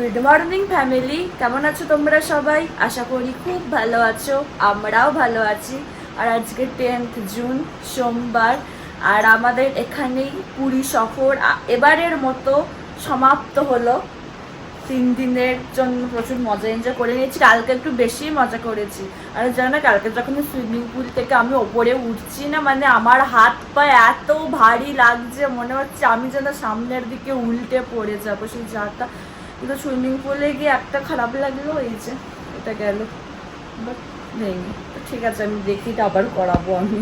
Good morning family কেমন আছো তোমরা সবাই? আশা করি খুব ভালো আছো, আমরাও ভালো আছি। আর আজকে টেন্থ জুন সোমবার, আর আমাদের এখানেই পুরী সফর এবারের মতো সমাপ্ত হলো। তিন দিনের জন্য প্রচুর মজা এনজয় করে নিয়েছি। কালকে একটু বেশি মজা করেছি। আর জানো না কালকে যখন সুইমিং পুল থেকে আমি ওপরে উঠছি না মানে আমার হাত পা এত ভারী লাগছে, মনে হচ্ছে আমি যেন সামনের দিকে উল্টে পড়ে যাব সেই জায়গাটা। কিন্তু সুইমিং পুলে গিয়ে একটা খারাপ লাগল এই যে এটা গেল। বাট নেই ঠিক আছে আমি দেখি আবার করাবো আমি।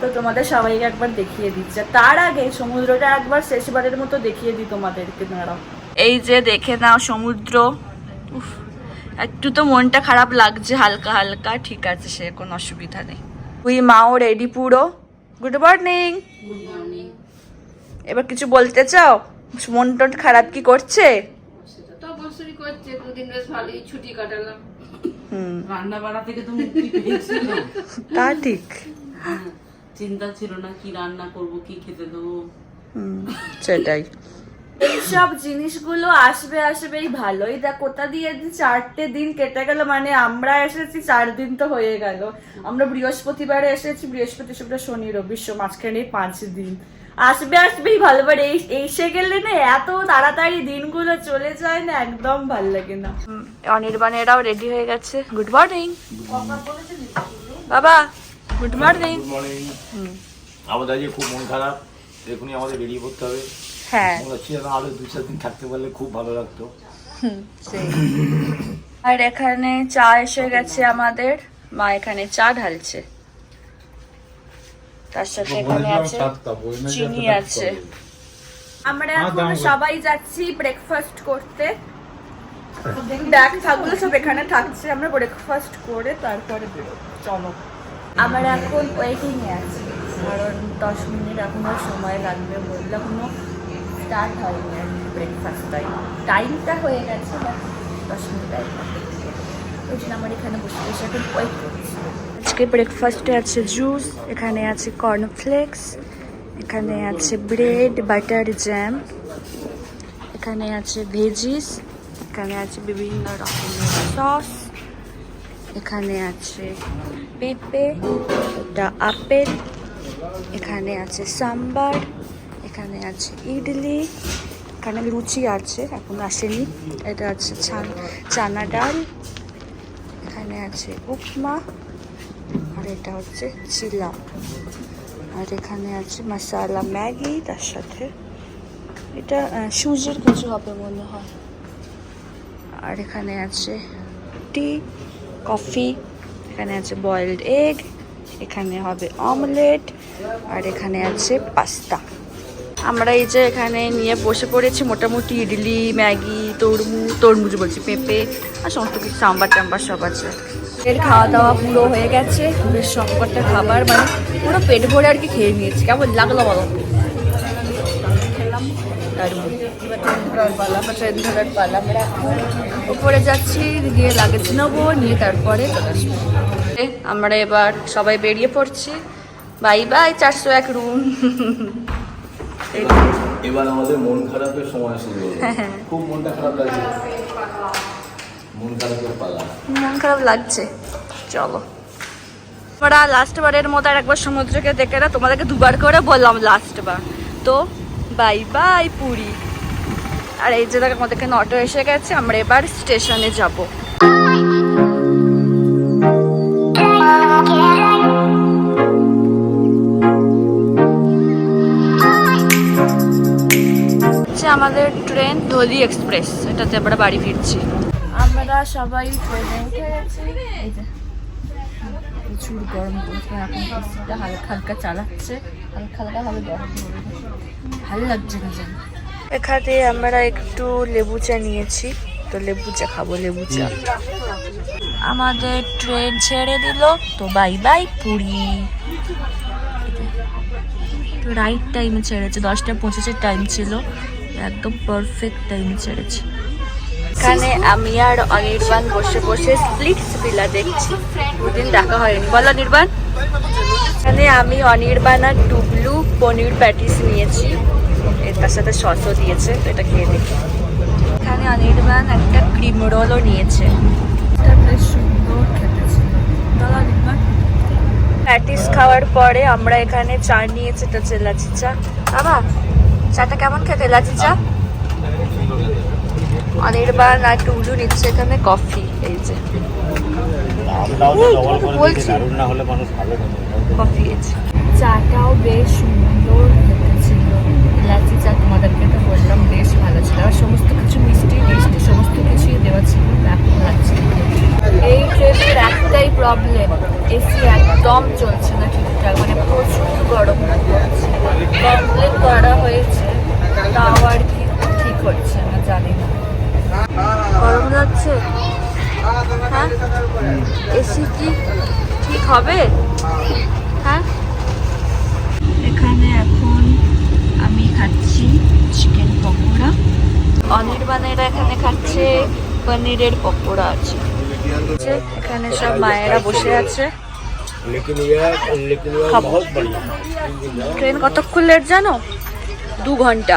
তো তোমাদের সবাইকে একবার দেখিয়ে দিচ্ছে। তার আগে সমুদ্রটা একবার শেষবারের মতো দেখিয়ে দিই তোমাদেরকে দাঁড়াও। এই যে দেখে নাও সমুদ্র। উফ, একটু তো মনটা খারাপ লাগছে হালকা হালকা। ঠিক আছে সে কোনো অসুবিধা নেই। তুই মাও রেডি পুরো। Good morning. এবার কিছু বলতে চাও? মন টন খারাপ কি করছে? করছে দুদিন বেশ ভালোই ছুটি কাটালাম। রান্না বাড়া থেকে তো মুক্তি পেয়েছিল। তা ঠিক। চিন্তা ছিল না কি রান্না করব কি খেতে দেবো। সেটাই। এইসব জিনিসগুলো আসবে আসবেই ভালোই দেখ কোথা দিয়ে চারটে দিন কেটে গেল মানে আমরা এসেছি চার দিন তো হয়ে গেল। আমরা বৃহস্পতিবারে এসেছি বৃহস্পতি শুক্র শনি রবি সোম মাঝখানে পাঁচ দিন। আসবে আসবেই ভালো বাট এই এসে গেলে না এত তাড়াতাড়ি দিনগুলো চলে যায় না একদম ভালো লাগে না। অনির্বাণেরাও রেডি হয়ে গেছে। গুড মর্নিং বাবা গুড মর্নিং আমাদের আজকে খুব মন খারাপ। এখনই আমাদের বেরিয়ে পড়তে হবে। হ্যাঁ। আরও দু চার দিন থাকতে পারলে খুব ভালো লাগতো। সেই। আর এখানে চা এসে গেছে আমাদের। মা এখানে চা ঢালছে। তার সাথে এখানে আছে চিনি আছে। আমরা এখন সবাই যাচ্ছি ব্রেকফাস্ট করতে। ব্যাগ থাকলে সব এখানে থাকছে আমরা ব্রেকফাস্ট করে তারপরে চলো। আমরা এখন ওয়েটিং এ আছি। কারণ দশ মিনিট এখনও সময় লাগবে বললে এখনও স্টার্ট হয়নি আর ব্রেকফাস্ট টাইম টাইমটা হয়ে গেছে দশ মিনিট আগে ওই জন্য আমার এখানে বসে বসে এখন ওয়েট করছি আজকে ব্রেকফাস্টে আছে জুস এখানে আছে কর্নফ্লেক্স এখানে আছে ব্রেড বাটার জ্যাম এখানে আছে ভেজিস এখানে আছে বিভিন্ন রকমের সস এখানে আছে পেঁপে এটা আপেল, এখানে আছে সাম্বার এখানে আছে ইডলি, এখানে লুচি আছে, এখন আসেনি, এটা আছে চানা ডাল, এখানে আছে উপমা এটা হচ্ছে চিলা। আর এখানে আছে মশালা ম্যাগি, তার সাথে এটা সুজির কিছু হবে মনে হয়। আর এখানে আছে টি, কফি, এখানে আছে বয়েলড এগ, এখানে হবে অমলেট, আর এখানে আছে পাস্তা। আমরা এই যে এখানে নিয়ে বসে পড়েছি মোটামুটি ইডলি, ম্যাগি, তরমুজ তরমুজ বলছি পেঁপে, আর সমস্ত কিছু, সাম্বার টাম্বার সব আছে। এর খাওয়া দাওয়া পুরো হয়ে গেছে। বেশ সবকটা খাবার মানে পুরো পেট ভরে আর কি খেয়ে নিয়েছি। কেমন লাগল বলো? ট্রেন ধরার পালা আমরা উপরে যাচ্ছি গিয়ে লাগেজ নেব নিয়ে তারপরে আমরা এবার সবাই বেরিয়ে পড়ছি। বাই বাই চারশো এক রুম এবার আমাদের মন খারাপের সময় শুরু খুব মনটা খারাপ লাগছে। মন খারাপ লাগছে। চলো। আমরা লাস্ট বারের মতো আর একবার সমুদ্রকে দেখে না তোমাদেরকে দুবার করে বললাম লাস্ট বার। তো বাই বাই পুরী। আর এই যে দেখ আমাদের এখানে অটো এসে গেছে, আমরা এবার স্টেশনে যাব। আমাদের ট্রেন ধলি এক্সপ্রেস এটাতে আমরা বাড়ি ফিরছি। আমরা সবাই ট্রেনে উঠে গেছি এই যে। প্রচুর গরম পড়ছে এখন এসিটা হালকা হালকা চালাচ্ছে হালকা হালকা ভাবে গরম ভালো লাগছে না যেন এখানে আমরা একটু লেবু চা নিয়েছি তো লেবু চা খাব লেবু চা। আমাদের ট্রেন ছেড়ে দিল তো বাই বাই পুরি। তো রাইট টাইমে ছেড়েছে দশটা পঁচিশের টাইম ছিল একদম পারফেক্ট টাইমে ছেড়েছে। এখানে আমি আর অনির্বাণ বসে বসে স্প্লিট ভিলা দেখছি। দুদিন দেখা হয়নি। বলো নির্বাণ এখানে আমি অনির্বাণ আর টুবলু পনির প্যাটিস নিয়েছি। তার সাথে সসও দিয়েছে, তো এটা খেয়ে দেখি। এখানে অনির্বাণ একটা ক্রিম রোলও নিয়েছে। প্যাটিস খাওয়ার পরে আমরা এখানে চা নিয়েছি, এটা হচ্ছে লাচি চা বাবা, চাটা কেমন খেতে? লাচি চা অনির্বাণ আর টুলু নিচ্ছে এখানে কফি এই যে। বলছি? কফি চাটাও বেশ সুন্দর ছিল ইলাচি চা তোমাদেরকে তো বললাম বেশ ভালো ছিল। আর সমস্ত কিছু মিষ্টি মিষ্টি সমস্ত কিছুই দেওয়া ছিল এখন লাগছে এই ট্রেনের একটাই প্রবলেম এসি একদম চলছে না ঠিকঠাক মানে প্রচুর গরম কমপ্লেন করা হয়েছে তাও আর কি ঠিক হচ্ছে না জানি না। গরম লাগছে হ্যাঁ? এসি কি ঠিক হবে? হ্যাঁ? এখানে এখন আমি খাচ্ছি চিকেন পকোড়া। অনির্বাণেরা এখানে খাচ্ছে পনিরের পকোড়া আছে। এখানে সব মায়েরা বসে আছে। ট্রেন কতক্ষণ লেট জানো? দু ঘণ্টা।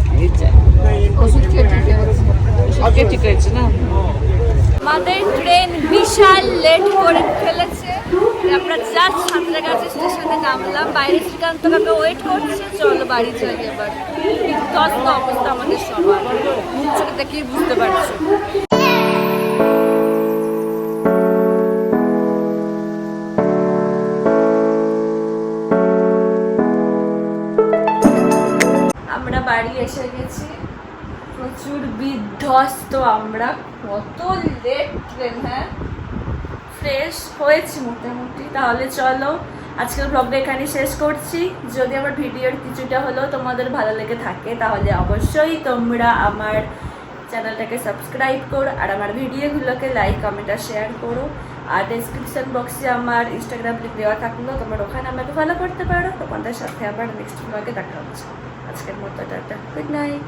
ওষুধ খেয়ে ঠিক হয়ে গেছে। খেয়ে ঠিক হয়েছে না? আমাদের ট্রেন বিশাল লেট করে ফেলেছে। আমরা জাস্ট সাঁতরাগাছি স্টেশনে নামলাম। বাইরে শ্রীকান্ত কাকা ওয়েট করছে, চলো বাড়ি চলে এবার। বিধ্বস্ত অবস্থা আমাদের সবার। মুখ বুঝতে পারছ। এসে গেছি। প্রচুর বিধ্বস্ত আমরা। কত লেট ট্রেন হ্যাঁ? ফ্রেশ হয়েছি মোটামুটি। তাহলে চলো, আজকের ব্লগটা এখানে শেষ করছি। যদি আমার ভিডিওর কিছুটা হলো তোমাদের ভালো লেগে থাকে, তাহলে অবশ্যই তোমরা আমার চ্যানেলটাকে সাবস্ক্রাইব করো, আর আমার ভিডিওগুলোকে লাইক কমেন্ট আর শেয়ার করো। আর ডিসক্রিপশন বক্সে আমার ইনস্টাগ্রাম লিঙ্ক দেওয়া থাকল, তোমার ওখানে আমাকে ফলো করতে পারো। তোমাদের সাথে আবার নেক্সট ব্লগে দেখা হচ্ছে। আজকের মতো টাটা। Good night